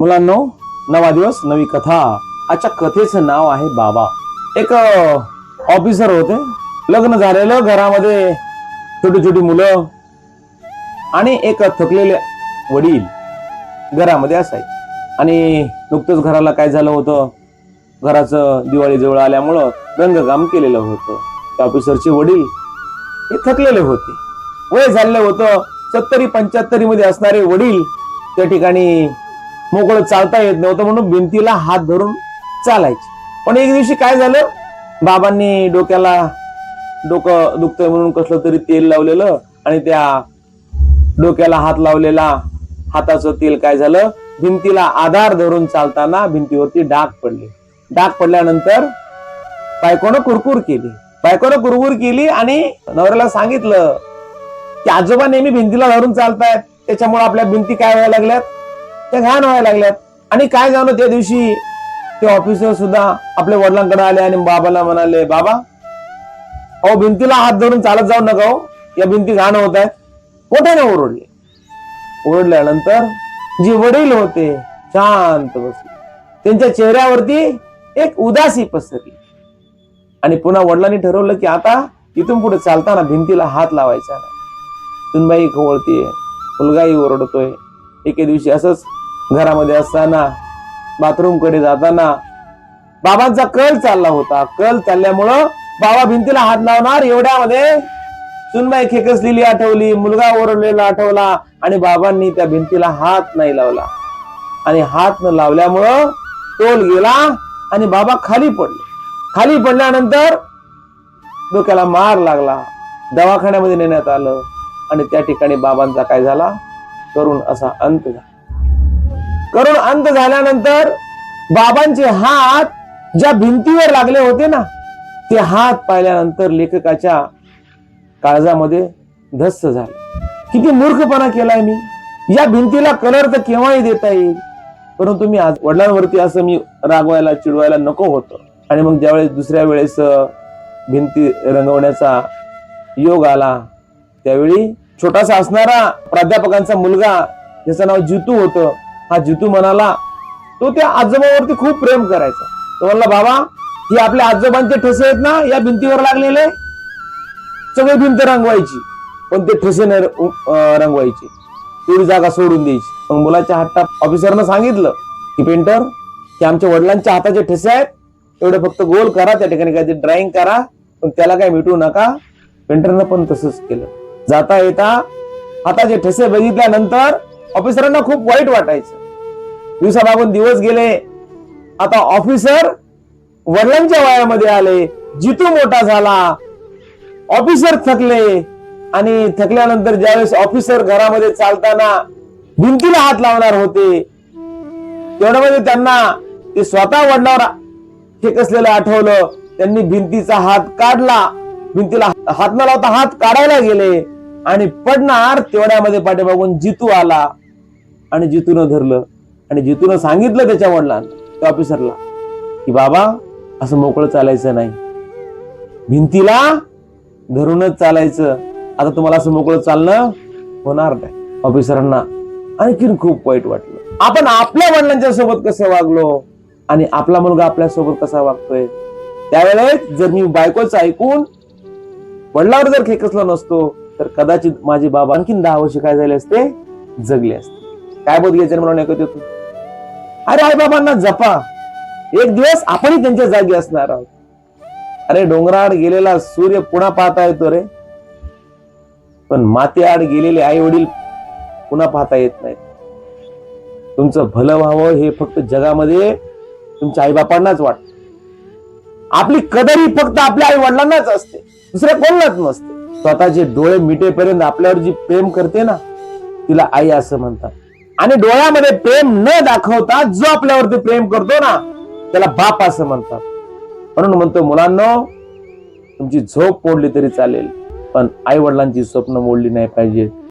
मुलांनो नवा दिवस नवी कथा. आजच्या कथेचं नाव आहे बाबा. एक ऑफिसर होते. लग्न झालेलं घरामध्ये छोटी छोटी मुलं आणि एक थकलेले वडील घरामध्ये असायचे. आणि नुकतंच घराला काय झालं होतं? घराचं दिवाळी जवळ आल्यामुळं रंगकाम केलेलं होतं. त्या ऑफिसरचे वडील हे थकलेले होते. वय झालेलं होतं. सत्तरी पंच्याहत्तरी मध्ये असणारे वडील त्या ठिकाणी मोकळं चालता येत नव्हतं म्हणून भिंतीला हात धरून चालायचे. पण एक दिवशी काय झालं? बाबांनी डोक्याला डोकं दुखतंय म्हणून कसलं तरी तेल लावलेलं आणि त्या डोक्याला हात लावलेला हाताचं तेल काय झालं? भिंतीला आधार धरून चालताना भिंतीवरती डाग पडले. डाग पडल्यानंतर बायकोनं कुरकुर केली. बायकोनं कुरकुर केली आणि नवऱ्याला सांगितलं की आजोबा नेहमी भिंतीला धरून चालतायत. त्याच्यामुळे आपल्या भिंती काय व्हायला लागल्यात? त्या घाण व्हायला लागल्यात. आणि काय झालं त्या दिवशी? ते ऑफिसर सुद्धा आपल्या वडिलांकडे आले आणि बाबाला म्हणाले बाबा अहो भिंतीला हात धरून चालत जाऊ नका हो. या भिंती घाण होत आहेत. मोठ्याने ओरडले? ओरडल्यानंतर जे वडील होते शांत बसले. त्यांच्या चेहऱ्यावरती एक उदासी पसरली. आणि पुन्हा वडिलांनी ठरवलं की आता इथून पुढे चालताना भिंतीला हात लावायचा नाही. सुनबाई खवळतीये मुलगाही ओरडतोय. एके दिवशी असंच घरामध्ये असताना बाथरूमकडे जाताना बाबांचा कल चालला होता. कल चालल्यामुळं बाबा भिंतीला हात लावणार एवढ्यामध्ये सुनबाई खेकसलेली आठवली मुलगा ओरडलेला आठवला आणि बाबांनी त्या भिंतीला हात नाही लावला. आणि हात न लावल्यामुळं तोल गेला आणि बाबा खाली पडले. खाली पडल्यानंतर डोक्याला मार लागला. दवाखान्यामध्ये नेण्यात आलं आणि त्या ठिकाणी बाबांचा काय झाला? करून असा अंत झाला. करून अंत झाल्यानंतर बाबांचे हात ज्या भिंतीवर लागले होते ना ते हात पाहिल्यानंतर लेखकाच्या काळजामध्ये धस्स झाले. किती मूर्खपणा केलाय मी. या भिंतीला कलर तर केव्हाही देता येईल. परंतु मी आज वडिलांवरती असं मी रागवायला चिडवायला नको होतं. आणि मग ज्यावेळेस दुसऱ्या वेळेस भिंती रंगवण्याचा योग आला त्यावेळी छोटासा असणारा प्राध्यापकांचा मुलगा ज्याचं नाव जितू होतं हा जितू म्हणाला तो त्या आजोबावरती खूप प्रेम करायचा. तो म्हणला बाबा ही आपल्या आजोबांचे ठसे आहेत ना या भिंतीवर लागलेले? सगळे भिंत रंगवायची पण ते ठसे नाही रंगवायचे. तेवढी जागा सोडून द्यायची. मग मुलाच्या हट्टा ऑफिसरनं सांगितलं की पेंटर की आमच्या वडिलांच्या हाताचे ठसे आहेत. तेवढे फक्त गोल करा त्या ठिकाणी काहीतरी ड्रॉइंग करा पण त्याला काय मिटवू नका. पेंटरनं पण तसंच केलं. जाता येता हाताचे ठसे बघितल्यानंतर ऑफिसरांना खूप वाईट वाटायचं. दिवसामागून दिवस गेले. आता ऑफिसर वडिलांच्या वयामध्ये आले. जितू मोठा झाला. ऑफिसर थकले. आणि थकल्यानंतर ज्यावेळेस ऑफिसर घरामध्ये चालताना भिंतीला हात लावणार होते तेवढ्यामध्ये त्यांना ते स्वतः वडिलावर ठेकसलेलं आठवलं. त्यांनी भिंतीचा हात काढला. भिंतीला हात न लावता हात काढायला गेले. आणि पडणार तेवढ्यामध्ये पाठीमागून जितू आला आणि जितून धरलं. आणि जितून सांगितलं त्याच्या वडिलांना त्या ऑफिसरला की बाबा असं मोकळं चालायचं नाही. भिंतीला धरूनच चालायचं. आता तुम्हाला असं मोकळं चालणं होणार नाही. ऑफिसरांना आणखीन खूप वाईट वाटलं. आपण आपल्या वडिलांच्या सोबत कसं वागलो? आणि आपला मुलगा आपल्यासोबत कसा वागतोय? त्यावेळेस जर मी बायकोच ऐकून वडिलावर जर खेकसलो नसतो तर कदाचित माझे बाबा आणखीन दहा वर्ष काय झाले असते? जगले असते. काय बोध घ्यायचं म्हणून ऐकत होतो? अरे आई बाबांना जपा. एक दिवस आपणही त्यांच्या जागी असणार आहोत. अरे डोंगराआड गेलेला सूर्य पुन्हा पाहता येतो रे. पण मातेआड गेलेले आई वडील पुन्हा पाहता येत नाहीत. तुमचं भलं व्हावं हे फक्त जगामध्ये तुमच्या आईबापांनाच वाटत. आपली कदर ही फक्त आपल्या आई वडिलांनाच असते. दुसऱ्या कोणालाच नसते. स्वतःचे डोळे मिटेपर्यंत आपल्यावर जी प्रेम करते ना तिला आई असं म्हणतात. आणि डोळ्यामध्ये प्रेम न दाखवता जो आपल्यावरती प्रेम करतो ना त्याला बाप असं म्हणतात. म्हणून म्हणतो मुलांना तुमची झोप पोडली तरी चालेल पण आई वडिलांची स्वप्न मोडली नाही पाहिजे.